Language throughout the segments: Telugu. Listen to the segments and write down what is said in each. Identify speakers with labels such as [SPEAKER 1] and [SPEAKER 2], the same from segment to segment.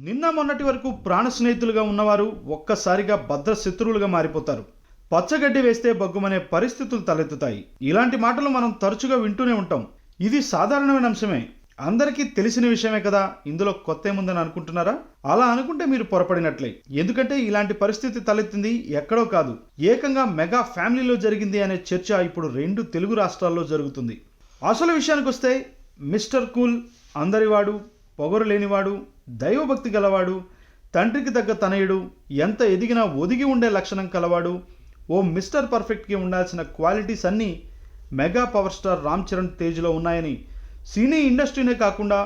[SPEAKER 1] నిన్న మొన్నటి వరకు ప్రాణ స్నేహితులుగా ఉన్నవారు ఒక్కసారిగా భద్ర శత్రువులుగా మారిపోతారు. పచ్చగడ్డి వేస్తే బగ్గుమనే పరిస్థితులు తలెత్తుతాయి. ఇలాంటి మాటలు మనం తరచుగా వింటూనే ఉంటాం. ఇది సాధారణమైన అంశమే. అందరికీ తెలిసిన విషయమే కదా? ఇందులో కొత్త ఏముందని అనుకుంటున్నారా? అలా అనుకుంటే మీరు పొరపడినట్లే. ఎందుకంటే ఇలాంటి పరిస్థితి తలెత్తింది ఎక్కడో కాదు. ఏకంగా మెగా ఫ్యామిలీలో జరిగింది అనే చర్చ ఇప్పుడు రెండు తెలుగు రాష్ట్రాల్లో జరుగుతుంది. అసలు విషయానికి వస్తే మిస్టర్ కూల్ అందరివాడు పొగరు లేనివాడు దైవభక్తి గలవాడు తండ్రికి తగ్గ తనయుడు ఎంత ఎదిగినా ఒదిగి ఉండే లక్షణం కలవాడు ఓ మిస్టర్ పర్ఫెక్ట్కి ఉండాల్సిన క్వాలిటీస్ అన్నీ mega power star Ram Charan తేజ్లో ఉన్నాయని సినీ ఇండస్ట్రీనే కాకుండా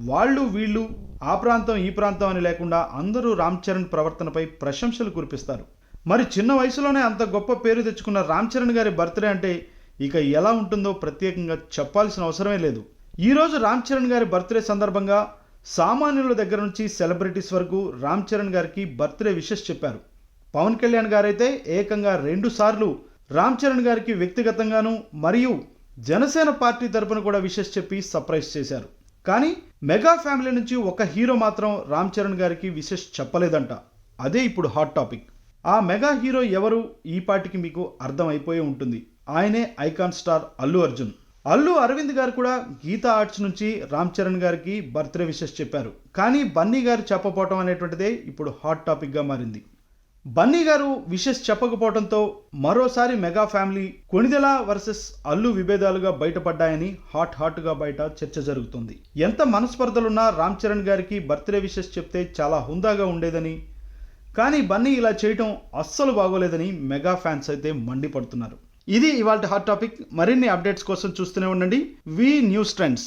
[SPEAKER 1] వాళ్ళు వీళ్ళు ఆ ప్రాంతం ఈ ప్రాంతం అని లేకుండా అందరూ రామ్ చరణ్ ప్రవర్తనపై ప్రశంసలు కురిపిస్తారు. మరి చిన్న వయసులోనే అంత గొప్ప పేరు తెచ్చుకున్న రామ్ చరణ్ గారి బర్త్డే అంటే ఇక ఎలా ఉంటుందో ప్రత్యేకంగా చెప్పాల్సిన అవసరమే లేదు. ఈరోజు రామ్ చరణ్ గారి బర్త్డే సందర్భంగా సామాన్యుల దగ్గర నుంచి సెలబ్రిటీస్ వరకు రామ్ చరణ్ గారికి బర్త్డే విషెస్ చెప్పారు. పవన్ కళ్యాణ్ గారైతే ఏకంగా రెండు సార్లు రామ్ చరణ్ గారికి వ్యక్తిగతంగాను మరియు జనసేన పార్టీ తరపున కూడా విషెస్ చెప్పి సర్ప్రైజ్ చేశారు. కానీ మెగా ఫ్యామిలీ నుంచి ఒక హీరో మాత్రం రామ్ చరణ్ గారికి విషెస్ చెప్పలేదంట. అదే ఇప్పుడు హాట్ టాపిక్. ఆ మెగా హీరో ఎవరు? ఈ పాటికి మీకు అర్థమైపోయి ఉంటుంది. ఆయనే ఐకాన్ స్టార్ అల్లు అర్జున్. అల్లు అరవింద్ గారు కూడా గీతా ఆర్ట్స్ నుంచి రామ్ చరణ్ గారికి బర్త్డే విషెస్ చెప్పారు. కానీ బన్నీ గారు చెప్పపోవటం అనేటువంటిదే ఇప్పుడు హాట్ టాపిక్గా మారింది. బన్నీ గారు విషెస్ చెప్పకపోవడంతో మరోసారి mega family Konidela versus Allu విభేదాలుగా బయటపడ్డాయని హాట్ హాట్గా బయట చర్చ జరుగుతుంది. ఎంత మనస్పర్ధలున్నా రామ్ చరణ్ గారికి బర్త్డే విషెస్ చెప్తే చాలా హుందాగా ఉండేదని కానీ బన్నీ ఇలా చేయటం అస్సలు బాగోలేదని మెగా ఫ్యాన్స్ అయితే మండిపడుతున్నారు. ఇది ఇవాళ హాట్ టాపిక్ మరిన్ని అప్డేట్స్ కోసం చూస్తూనే ఉండండి. వి న్యూస్ ట్రెండ్స్